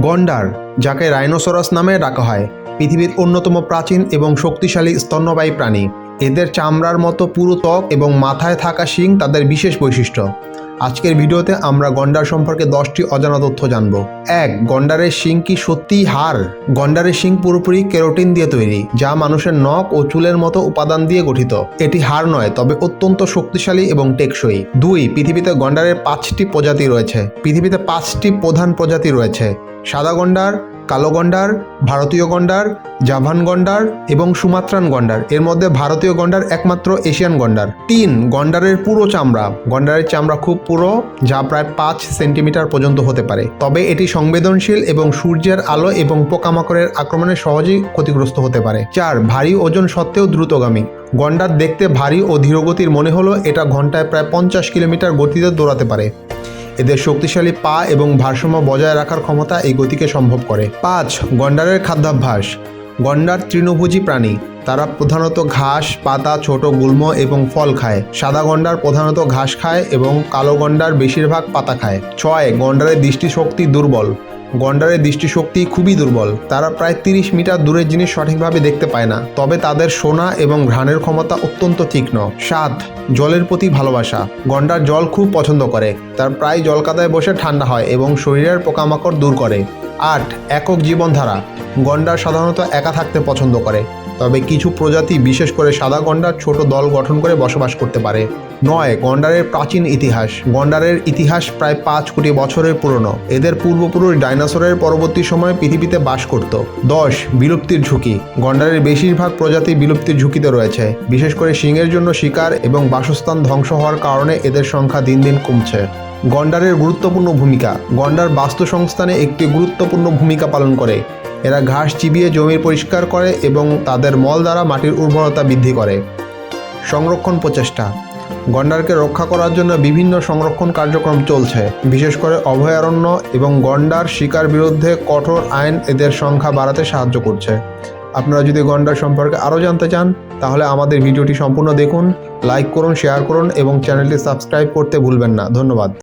গন্ডার, যাকে রাইনোসরাস নামে ডাকা হয়, পৃথিবীর অন্যতম প্রাচীন এবং শক্তিশালী স্তন্যবায়ী প্রাণী। এদের চামড়ার মতো পুরো ত্বক এবং মাথায় থাকা শিং তাদের বিশেষ বৈশিষ্ট্য। আজকের ভিডিওতে আমরা গন্ডার সম্পর্কে দশটি অজানা তথ্য জানব। এক, গন্ডারের শিং কি সত্যিই হার গন্ডারের শিং পুরোপুরি কেরোটিন দিয়ে তৈরি, যা মানুষের নখ ও চুলের মতো উপাদান দিয়ে গঠিত। এটি হার নয়, তবে অত্যন্ত শক্তিশালী এবং টেকসই। দুই, পৃথিবীতে গন্ডারের পাঁচটি প্রজাতি রয়েছে। পৃথিবীতে পাঁচটি প্রধান প্রজাতি রয়েছে। সাদা গন্ডার, কালো গন্ডার, ভারতীয় গন্ডার, জাভান গন্ডার এবং সুমাত্রান গন্ডার। এর মধ্যে ভারতীয় গন্ডার একমাত্র এশিয়ান গন্ডার। তিন গন্ডারের পুরো চামড়া। গন্ডারের চামড়া খুব পুরো, যা প্রায় পাঁচ সেন্টিমিটার পর্যন্ত হতে পারে। তবে এটি সংবেদনশীল এবং সূর্যের আলো এবং পোকামাকড়ের আক্রমণে সহজেই ক্ষতিগ্রস্ত হতে পারে। চার, ভারী ওজন সত্ত্বেও দ্রুতগামী। গন্ডার দেখতে ভারী ও ধীরগতির মনে হলো এটা ঘন্টায় প্রায় পঞ্চাশ কিলোমিটার গতিতে দৌড়াতে পারে। এদের শক্তিশালী পা এবং ভারসাম্য বজায় রাখার ক্ষমতা এই গতিকে সম্ভব করে। পাঁচ, গন্ডারের খাদ্যাভ্যাস। গন্ডার তৃণভোজী প্রাণী। তারা প্রধানত ঘাস, পাতা, ছোট গুল্ম এবং ফল খায়। সাদা গন্ডার প্রধানত ঘাস খায় এবং কালো গন্ডার বেশিরভাগ পাতা খায়। ছয়, গন্ডারের দৃষ্টিশক্তি দুর্বল। গন্ডারের দৃষ্টিশক্তি খুবই দুর্বল। তারা প্রায় তিরিশ মিটার দূরের জিনিস সঠিকভাবে দেখতে পায় না। তবে তাদের সোনা এবং ঘ্রাণের ক্ষমতা অত্যন্ত তীক্ষ্ণ। সাত জলের প্রতি ভালোবাসা। গন্ডার জল খুব পছন্দ করে। তার প্রায় জলকাদায় বসে ঠান্ডা হয় এবং শরীরের পোকামাকড় দূর করে। আট, একক জীবনধারা। গন্ডার সাধারণত একা থাকতে পছন্দ করে। তবে কিছু প্রজাতি, বিশেষ করে সাদা গন্ডার, ছোট দল গঠন করে বসবাস করতে পারে। নয়, গন্ডারের প্রাচীন ইতিহাস। গন্ডারের ইতিহাস প্রায় পাঁচ কোটি বছরের পুরনো। এদের পূর্বপুরুষ ডাইনোসরের পরবর্তী সময়ে পৃথিবীতে বাস করত। দশ, বিলুপ্তির ঝুঁকি। গন্ডারের বেশিরভাগ প্রজাতি বিলুপ্তির ঝুঁকিতে রয়েছে। বিশেষ করে শিংয়ের জন্য শিকার এবং বাসস্থান ধ্বংস হওয়ার কারণে এদের সংখ্যা দিন দিন কমছে। গন্ডারের গুরুত্বপূর্ণ ভূমিকা। গন্ডার বাস্তু সংস্থানে একটি গুরুত্বপূর্ণ ভূমিকা পালন করে। এরা ঘাস চিবিয়ে জমির পরিষ্কার করে এবং তাদের মল দ্বারা মাটির উর্বরতা বৃদ্ধি করে। সংরক্ষণ প্রচেষ্টা। গন্ডারকে রক্ষা করার জন্য বিভিন্ন সংরক্ষণ কার্যক্রম চলছে। বিশেষ করে অভয়ারণ্য এবং গন্ডার শিকার বিরুদ্ধে কঠোর আইন এদের সংখ্যা বাড়াতে সাহায্য করছে। আপনারা যদি গন্ডার সম্পর্কে আরও জানতে চান, তাহলে আমাদের ভিডিওটি সম্পূর্ণ দেখুন, লাইক করুন, শেয়ার করুন এবং চ্যানেলটি সাবস্ক্রাইব করতে ভুলবেন না। ধন্যবাদ।